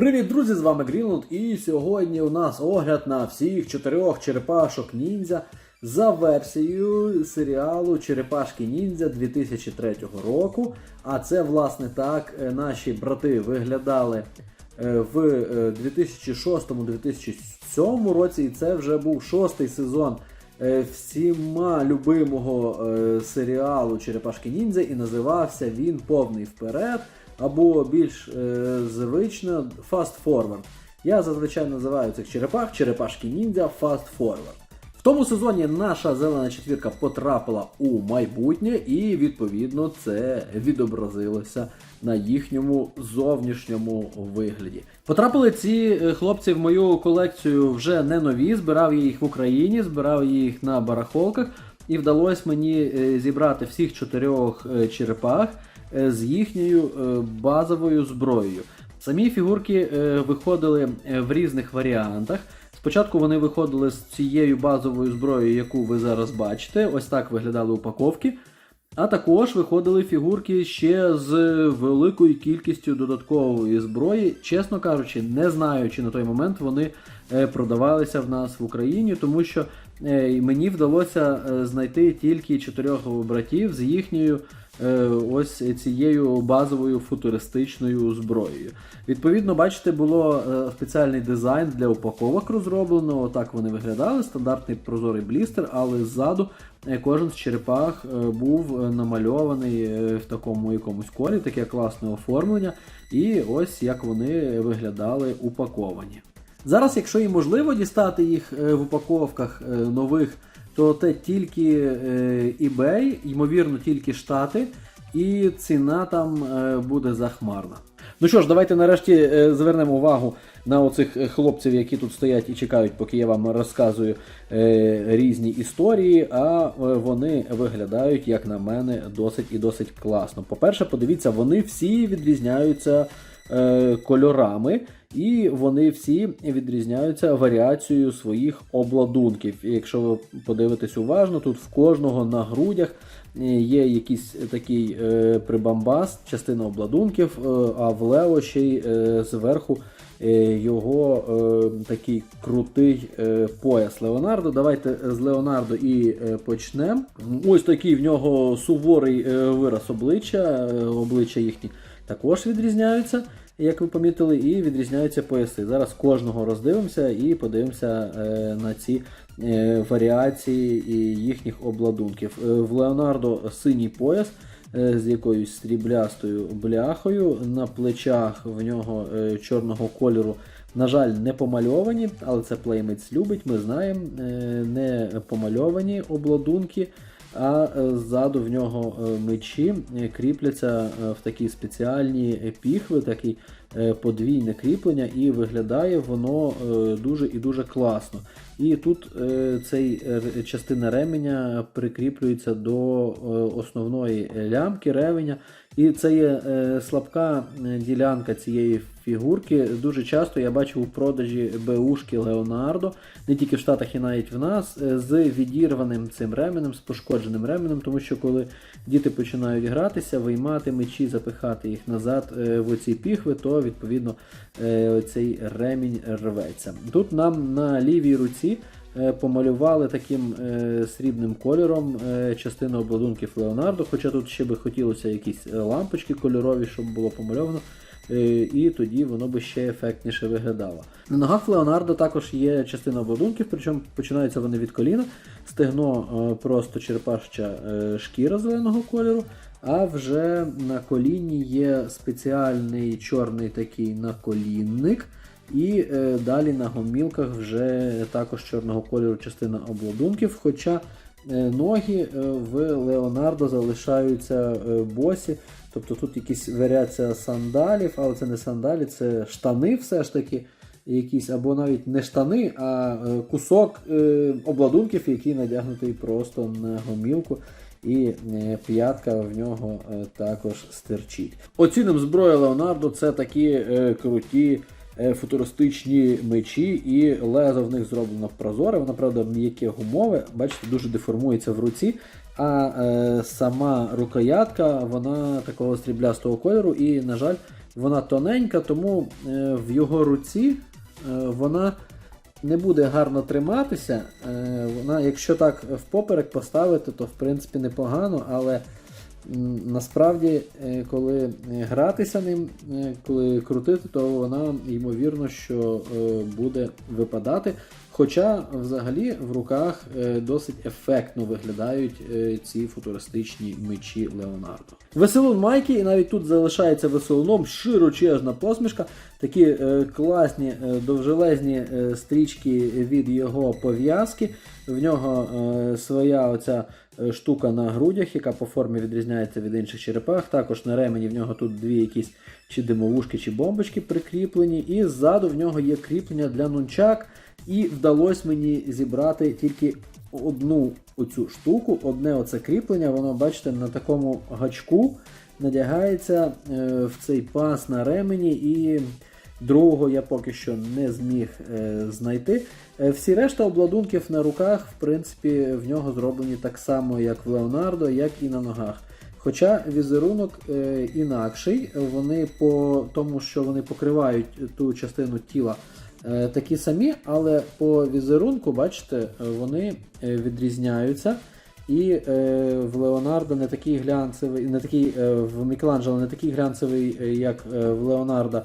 Привіт, друзі! З вами Грінлунд, і сьогодні у нас огляд на всіх чотирьох черепашок ніндзя за версією серіалу Черепашки ніндзя 2003 року. А це, власне, так е, наші брати виглядали е, в е, 2006-2007 році, і це вже був шостий сезон е, всіма любимого е, серіалу Черепашки ніндзя, і називався він Повний вперед або більш е, звично Fast Forward. Я зазвичай називаю цих черепах черепашки ніндзя Fast Forward. В тому сезоні наша зелена четвірка потрапила у майбутнє, і відповідно це відобразилося на їхньому зовнішньому вигляді. Потрапили ці е, хлопці в мою колекцію вже не нові. Збирав я їх в Україні, збирав їх на барахолках, і вдалося мені е, зібрати всіх чотирьох е, черепах з їхньою е, базовою зброєю. Самі фігурки е, виходили е, в різних варіантах. Спочатку вони виходили з цією базовою зброєю, яку ви зараз бачите. Ось так виглядали упаковки. А також виходили фігурки ще з великою кількістю додаткової зброї. Чесно кажучи, не знаю, чи на той момент вони е, продавалися в нас в Україні, тому що е, мені вдалося е, знайти тільки чотирьох братів з їхньою е, ось цією базовою футуристичною зброєю. Відповідно, бачите, було е, спеціальний дизайн для упаковок розроблено. Отак вони виглядали. Стандартний прозорий блістер, але ззаду е, кожен з черепах е, був е, намальований е, в такому якомусь колі, таке класне оформлення. І ось як вони виглядали упаковані. Зараз, якщо і можливо дістати їх е, в упаковках е, нових, то те тільки е, eBay, ймовірно, тільки Штати, і ціна там е, буде захмарна. Ну що ж, давайте нарешті е, звернемо увагу на оцих хлопців, які тут стоять і чекають, поки я вам розказую різні історії. А вони виглядають, як на мене, досить і досить класно. По-перше, подивіться, вони всі відрізняються кольорами, і вони всі відрізняються варіацією своїх обладунків. І якщо ви подивитесь уважно, тут в кожного на грудях е, є якийсь такий е, прибамбас, частина обладунків, е, а в лево ще й е, зверху е, його е, такий крутий е, пояс Леонардо. Давайте з Леонардо і е, почнемо. Ось такий в нього суворий е, вираз обличчя, е, обличчя їхні також відрізняються, як ви помітили, і відрізняються пояси. Зараз кожного роздивимося і подивимося е, на ці е, варіації їхніх обладунків. Е, в Леонардо синій пояс. Е, З якоюсь сріблястою бляхою. На плечах в нього е, чорного кольору, на жаль, не помальовані, але це плеймець любить, ми знаємо. е, Не помальовані обладунки, а е, ззаду в нього е, мечі е, кріпляться в такі спеціальні піхви, такий е, подвійне кріплення, і виглядає воно дуже і дуже класно. І тут цей частина ременя прикріплюється до основної лямки ревеня. І це є слабка ділянка цієї фігурки. Дуже часто я бачив у продажі БУшки Леонардо, не тільки в Штатах і навіть в нас, е, з відірваним цим ременем, з пошкодженим ременем, тому що коли діти починають гратися, виймати мечі, запихати їх назад е, в оці піхви, то відповідно е, цей ремінь рветься. Тут нам на лівій руці помалювали таким е, срібним кольором е, частину обладунків Леонардо, хоча тут ще би хотілося якісь лампочки кольорові, щоб було помальовано. Е, І тоді воно би ще ефектніше виглядало. На ногах Леонардо також є частина обладунків, причому починаються вони від коліна. Стегно е, просто черепашча е, шкіра зеленого кольору, а вже на коліні є спеціальний чорний такий наколінник. І е, далі на гомілках вже також чорного кольору частина обладунків. Хоча е, ноги в Леонардо залишаються босі. Тобто тут якісь варіація сандалів, але це не сандалі, це штани все ж таки. Якісь, або навіть не штани, а е, кусок е, обладунків, який надягнутий просто на гомілку, і е, п'ятка в нього також стирчить. Оціним зброю Леонардо це такі круті футуристичні мечі, і лезо в них зроблено прозоре, воно, правда, м'яке гумове, бачите, дуже деформується в руці. А е, сама рукоятка, вона такого сріблястого кольору, і, на жаль, вона тоненька, тому е, в його руці е, вона не буде гарно триматися. Е, Вона, якщо так впоперек поставити, то в принципі непогано, але м, насправді, е, коли гратися ним, е, коли крутити, то вона ймовірно, що е, буде випадати. Хоча взагалі в руках е, досить ефектно виглядають е, ці футуристичні мечі Леонардо. Веселун Майкі, і навіть тут залишається веселуном широчезна посмішка, такі е, класні довжелезні стрічки від його пов'язки. В нього своя оця штука на грудях, яка по формі відрізняється від інших черепах. Також на ремені в нього тут дві якісь чи димовушки, чи бомбочки прикріплені. І ззаду в нього є кріплення для нунчак. І вдалося мені зібрати тільки одну оцю штуку, одне оце кріплення, воно, бачите, на такому гачку надягається е, в цей пас на ремені, і другого я поки що не зміг е, знайти. Е, Всі решта обладунків на руках, в принципі, в нього зроблені так само, як в Леонардо, як і на ногах. Хоча візерунок інакший, вони по тому, що вони покривають ту частину тіла, такі самі, але по візерунку, бачите, е, вони е, відрізняються. І е, в Леонардо не такий глянцевий, не такий, е, в Мікеланджело не такий глянцевий, е, як е, в Леонардо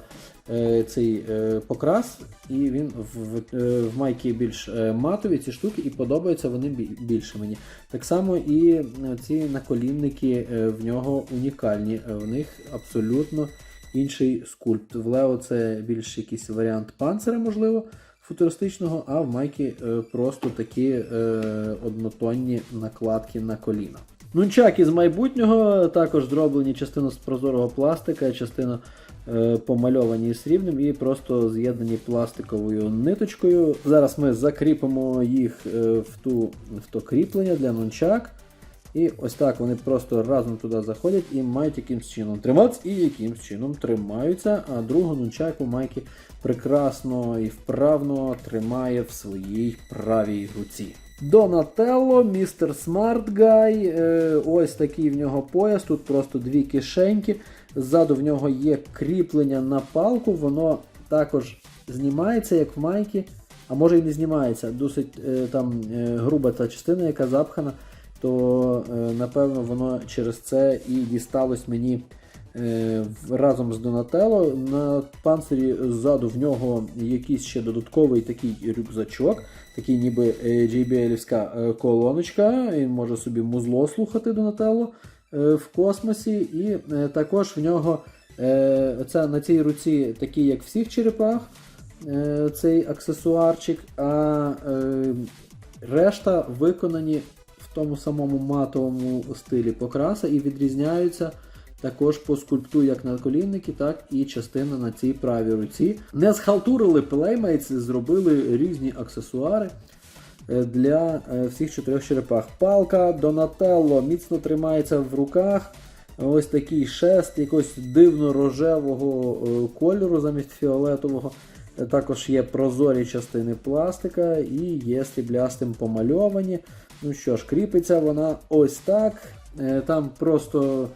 е, цей е, покрас, і він в, в, е, в майкі більш е, матові ці штуки, і подобаються вони більше мені. Так само і е, ці наколінники е, в нього унікальні, е, в них абсолютно інший скульпт. В Лео це більш якийсь варіант панцира, можливо, футуристичного, а в майкі е, просто такі е, однотонні накладки на коліна. Нунчаки з майбутнього також зроблені частина з прозорого пластика, частина е, помальовані срібним і просто з'єднані пластиковою ниточкою. Зараз ми закріпимо їх е, в, ту, в то кріплення для нунчак. І ось так вони просто разом туди заходять і мають якимсь чином триматися, і якимсь чином тримаються. А другу нунчаку Майкі прекрасно і вправно тримає в своїй правій руці. Донателло, містер Смарт Гай. е, Ось такий в нього пояс. Тут просто дві кишеньки. Ззаду в нього є кріплення на палку, воно також знімається, як в майкі, а може і не знімається. Досить е, там е, груба та частина, яка запхана, то е, напевно воно через це і дісталось мені е, разом з Донателло. На панцирі ззаду в нього якийсь ще додатковий такий рюкзачок, такий ніби е, JBL-івська колоночка. Він може собі музло слухати Донателло в космосі. І також в нього е, оця, на цій руці, такий, як всіх черепах, цей аксесуарчик, а решта виконані тому самому матовому стилі покраса і відрізняються також по скульпту як на колінники, так і частина на цій правій руці. Не схалтурили Playmates, зробили різні аксесуари е, для е, всіх чотирьох черепах. Палка Донателло міцно тримається в руках. Ось такий шест якогось дивно-рожевого е, кольору замість фіолетового. Також є прозорі частини пластика і є сріблястим помальовані. Ну що ж, кріпиться вона ось так. Е, Там просто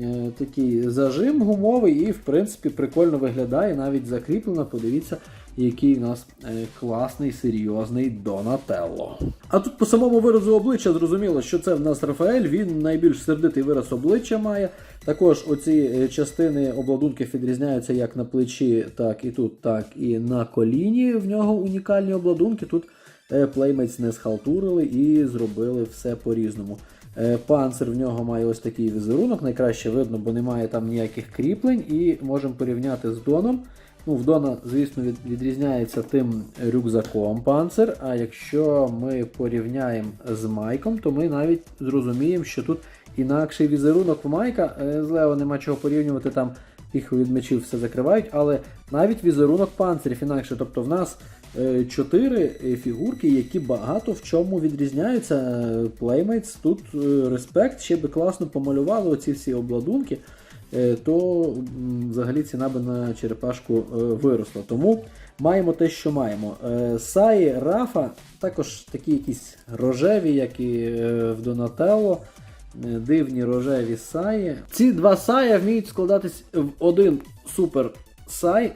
е, такий зажим гумовий і, в принципі, прикольно виглядає, навіть закріплено. Подивіться, який в нас е, класний, серйозний Донателло. А тут по самому виразу обличчя зрозуміло, що це в нас Рафаель, він найбільш сердитий вираз обличчя має. Також оці е, частини обладунків відрізняються як на плечі, так і тут, так і на коліні. В нього унікальні обладунки. Тут е, Playmates не схалтурили і зробили все по-різному. Панцир в нього має ось такий візерунок, найкраще видно, бо немає там ніяких кріплень, і можемо порівняти з Доном. Ну, в Дона, звісно, відрізняється тим рюкзаком панцир. А якщо ми порівняємо з Майком, то ми навіть зрозуміємо, що тут інакший візерунок в Майка. Е, З Лео нема чого порівнювати, там їх від мечів все закривають, але навіть візерунок панцирів інакше. Тобто в нас е, чотири е, фігурки, які багато в чому відрізняються. Playmates тут респект, ще би класно помалювали оці всі обладунки то взагалі ціна би на черепашку е, виросла. Тому маємо те, що маємо. Е, Саї, Рафа також такі якісь рожеві, як і е, в Донателло. е, дивні рожеві саї. Ці два сая вміють складатись в один супер сай.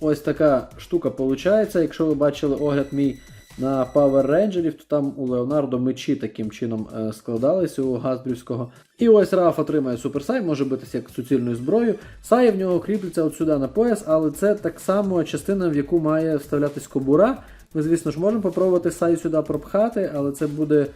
Ось така штука виходить. Якщо ви бачили огляд мій на Power Rangers, то там у Леонардо мечі таким чином е, складались у Газбрівського. І ось Раф отримає суперсай, може битися як суцільною зброєю. Сай в нього кріпиться от сюди на пояс, але це так само частина, в яку має вставлятись кобура. Ми, звісно ж, можемо попробувати сай сюди пропхати, але це буде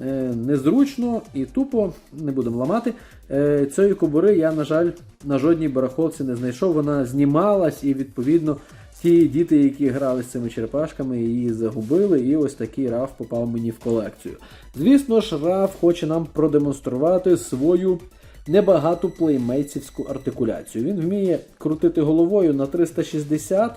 е, незручно і тупо, не будемо ламати. Е, цієї кобури я, на жаль, на жодній барахолці не знайшов. Вона знімалась і, відповідно, ті діти, які грали з цими черепашками, її загубили, і ось такий раф попав мені в колекцію. Звісно ж, раф хоче нам продемонструвати свою небагату плеймейтсівську артикуляцію. Він вміє крутити головою на 360.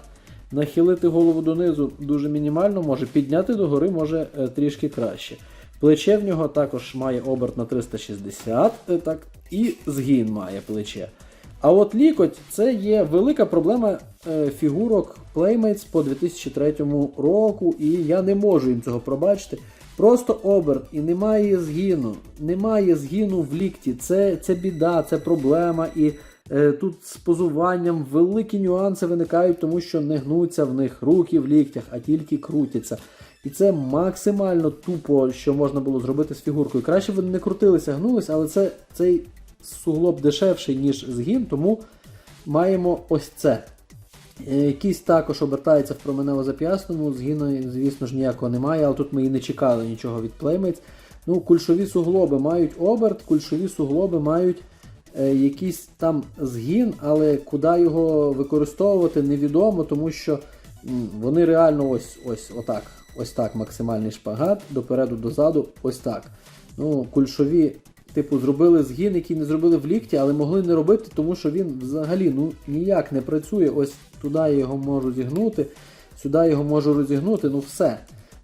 Нахилити голову донизу дуже мінімально, може підняти догори, може е, трішки краще. Плече в нього також має оберт на 360, е, так, і згін має плече. А от лікоть це є велика проблема е, фігурок Playmates по 2003 року, і я не можу їм цього пробачити. Просто оберт і немає згину. Немає згину в лікті. Це, це біда, це проблема. І е, тут з позуванням великі нюанси виникають, тому що не гнуться в них руки в ліктях, а тільки крутяться. І це максимально тупо, що можна було зробити з фігуркою. Краще б вони не крутилися, гнулися, але це цей суглоб дешевший, ніж згін, тому маємо ось це. Е, Кість також обертається в променево зап'ясному, згину, звісно ж, ніякого немає, але тут ми і не чекали нічого від Playmates. Ну, Кульшові суглоби мають оберт, кульшові суглоби мають е, якийсь там згін, але куди його використовувати невідомо, тому що вони реально ось ось отак. Ось так максимальний шпагат, допереду, дозаду, ось так. Ну, Кульшові, типу, зробили згін, який не зробили в лікті, але могли не робити, тому що він взагалі ну, ніяк не працює. Ось туди я його можу зігнути, сюди його можу розігнути, ну все.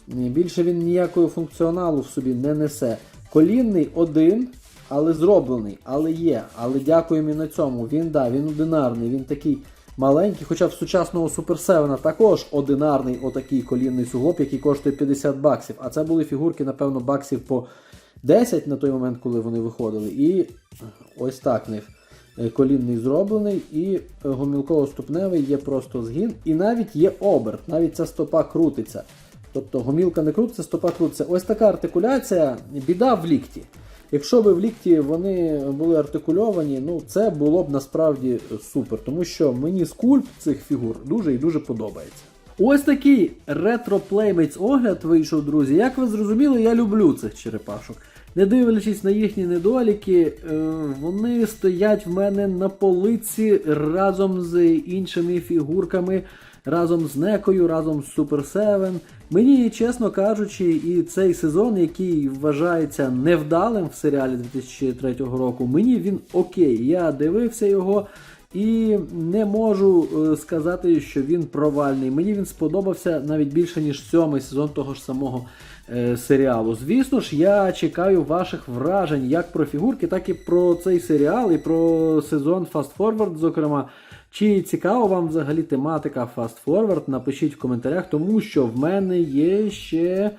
Більше він ніякого функціоналу в собі не несе. Колінний один, але зроблений, але є. Але дякуємо і на цьому. Він да, він одинарний, він такий маленький. Хоча в сучасного 7 також одинарний отакий колінний суглоб, який коштує 50 баксів. А це були фігурки, напевно, баксів по 10 на той момент, коли вони виходили. І ось так в них. Е, Колінний зроблений і е, гомілково-ступневий є просто згін, і навіть є оберт, навіть ця стопа крутиться. Тобто гомілка не крутиться, стопа крутиться. Ось така артикуляція, біда в лікті. Якщо б в лікті вони були артикульовані, ну це було б насправді супер, тому що мені скульпт цих фігур дуже і дуже подобається. Ось такий ретро Playmates огляд вийшов, друзі. Як ви зрозуміли, я люблю цих черепашок. Не дивлячись на їхні недоліки, е, вони стоять в мене на полиці разом з іншими фігурками, разом з Некою, разом з Super 7. Мені, чесно кажучи, і цей сезон, який вважається невдалим в серіалі 2003 року, мені він окей. Я дивився його. І не можу е, сказати, що він провальний. Мені він сподобався навіть більше, ніж сьомий сезон того ж самого серіалу. Звісно ж, я чекаю ваших вражень як про фігурки, так і про цей серіал, і про сезон Fast Forward, зокрема. Чи цікава вам взагалі тематика Fast Forward? Напишіть в коментарях, тому що в мене є ще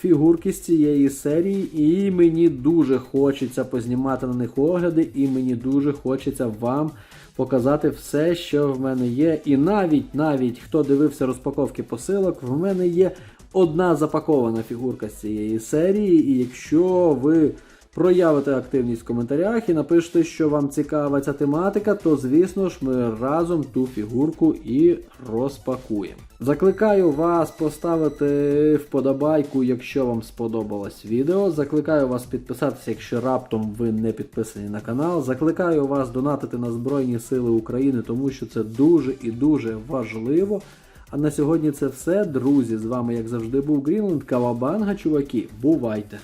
фігурки з цієї серії, і мені дуже хочеться познімати на них огляди, і мені дуже хочеться вам показати все, що в мене є. І навіть навіть хто дивився розпаковки посилок, в мене є одна запакована фігурка з цієї серії. І якщо ви проявите активність в коментарях і напишете, що вам цікава ця тематика, то звісно ж ми разом ту фігурку і розпакуємо. Закликаю вас поставити вподобайку, якщо вам сподобалось відео. Закликаю вас підписатися, якщо раптом ви не підписані на канал. Закликаю вас донатити на Збройні Сили України, тому що це дуже і дуже важливо. А на сьогодні це все, друзі. З вами, як завжди, був Грінленд, Кавабанга, чуваки. Бувайте!